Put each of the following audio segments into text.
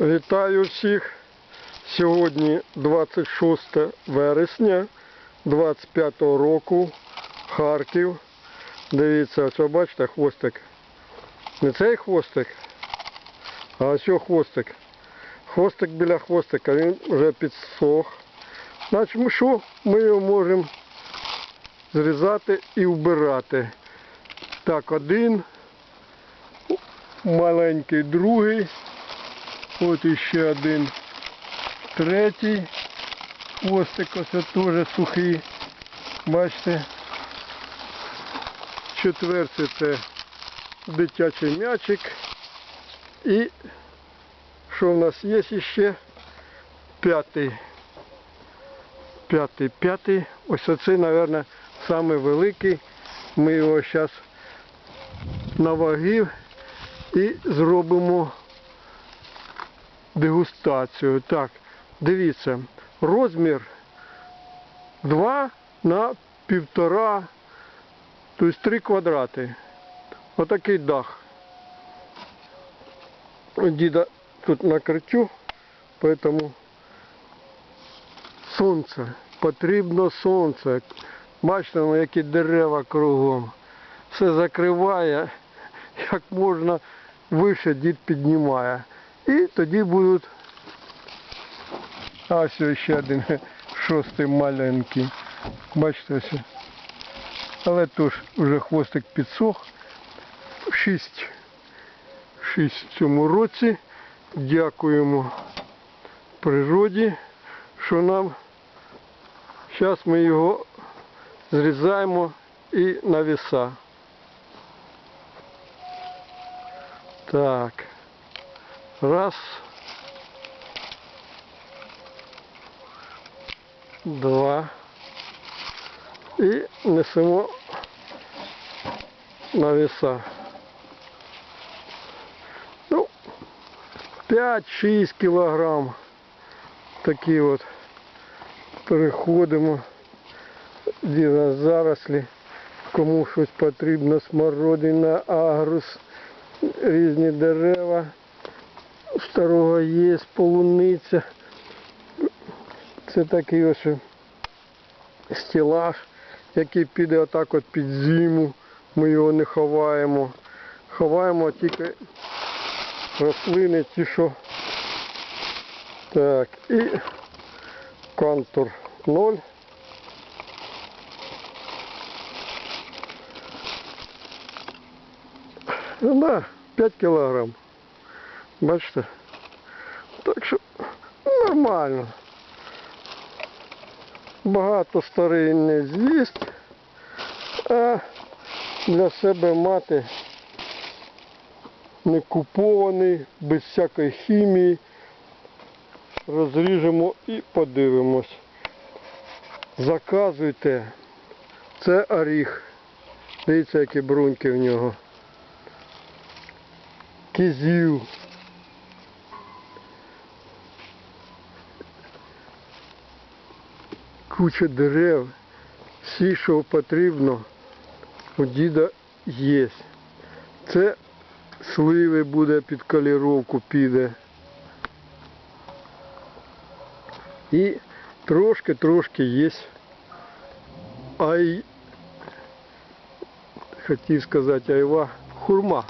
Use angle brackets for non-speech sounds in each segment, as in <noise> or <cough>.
Вітаю всіх. Сьогодні 26 вересня 25 року. Харків. Дивіться, ось бачите хвостик. Не цей хвостик, а ось хвостик. Хвостик біля хвостика, він вже підсох. Значить, що? Ми його можемо зрізати і вбирати. Так, один, маленький другий. От іще один третій. Хвостик ось теж сухий. Бачите. Четвертий це дитячий м'ячик. І що в нас є ще? П'ятий. П'ятий, п'ятий. Ось оцей, мабуть, самий великий. Ми його зараз на ваги і зробимо дегустацію. Так, дивіться, розмір 2 на півтора, тобто 3 квадрати. Отакий дах. Діда тут накриттю, поэтому сонце. Потрібно сонце. Бачите, ну, які дерева кругом. Все закриває, <laughs> як можна вище дід піднімає. І тоді будуть. А ось ще один <laughs> шостий маленький. Бачите ось. Але тож вже хвостик підсох. Шість. Шість в цьому році. Дякуємо природі, що нам. Зараз ми його зрізаємо і на віса. Так. Раз. Два. І несемо на веса. Ну, 5-6 кілограм. Такі от переходимо. Діна зарослі. Кому щось потрібно, смородина, агрус, різні дерева. Старого є, полуниця. Це такий ось стелаж, який піде отак от під зиму. Ми його не ховаємо. Ховаємо тільки рослини ті, що. Так, і контур 0. Ну да, 5 кілограм. Бачите? Так що нормально. Багато старий не з'їсть, а для себе мати не купований, без всякої хімії. Розріжемо і подивимось. Заказуйте. Це оріх. Дивіться, які бруньки в нього. Кизів. Куча дерев. Всі, що потрібно, у діда є. Це сливи буде під каліровку піде. І трошки-трошки є. Ай, хотів сказати айва, хурма.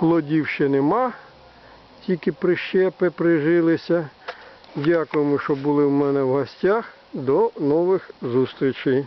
Плодів ще нема, тільки прищепи прижилися. Дякуємо, що були в мене в гостях. До нових зустрічей.